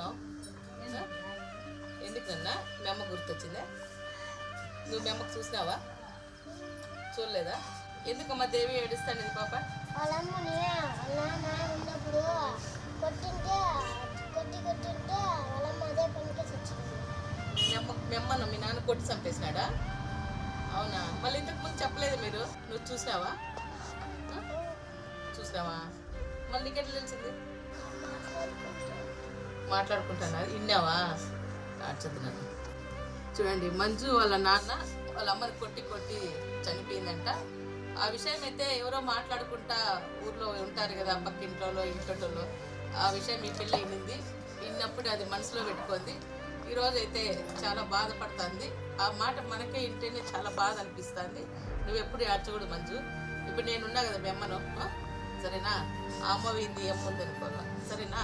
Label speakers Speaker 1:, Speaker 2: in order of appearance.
Speaker 1: ఆ? ఎందుకు నాన్న మీ అమ్మ గుర్తొచ్చిందా? నువ్వు మీ అమ్మకు చూసినావా? చూడలేదా? ఎందుకమ్మా దేవి ఏడుస్తాను పాప?
Speaker 2: వాళ్ళమ్మని నాన్న ఉన్నప్పుడు కొట్టింటే కొట్టి కొట్టింటే వాళ్ళమ్మ అదే పనికి వచ్చింది
Speaker 1: మీ అమ్మ నాన్న కొట్టి చంపేసినాడా? అవునా? మళ్ళీ ఇంతకు ముందు చెప్పలేదు మీరు. నువ్వు చూసినావా? చూసినావా? మళ్ళీ నీకెట్లా తెలిసింది? మాట్లాడుకుంటున్నా విన్నావా? చదువుతున్నాను చూడండి మంజు వాళ్ళ నాన్న వాళ్ళ అమ్మని కొట్టి కొట్టి చనిపోయిందంట. ఆ విషయం అయితే ఎవరో మాట్లాడుకుంటా ఊర్లో ఉంటారు కదా పక్కింట్లో ఇంట్లో ఆ విషయం మీ పిల్ల వినింది. విన్నప్పుడు అది మనసులో పెట్టుకుంది. ఈరోజు అయితే చాలా బాధపడుతుంది. ఆ మాట మనకే ఇంటేనే చాలా బాధ అనిపిస్తుంది. నువ్వు ఎప్పుడు ఏడ్చకూడదు మంజు. ఇప్పుడు నేనున్నా కదా మీ అమ్మను సరేనా? అమ్మ వింది ఏముంది అనుకోవాలి? సరేనా?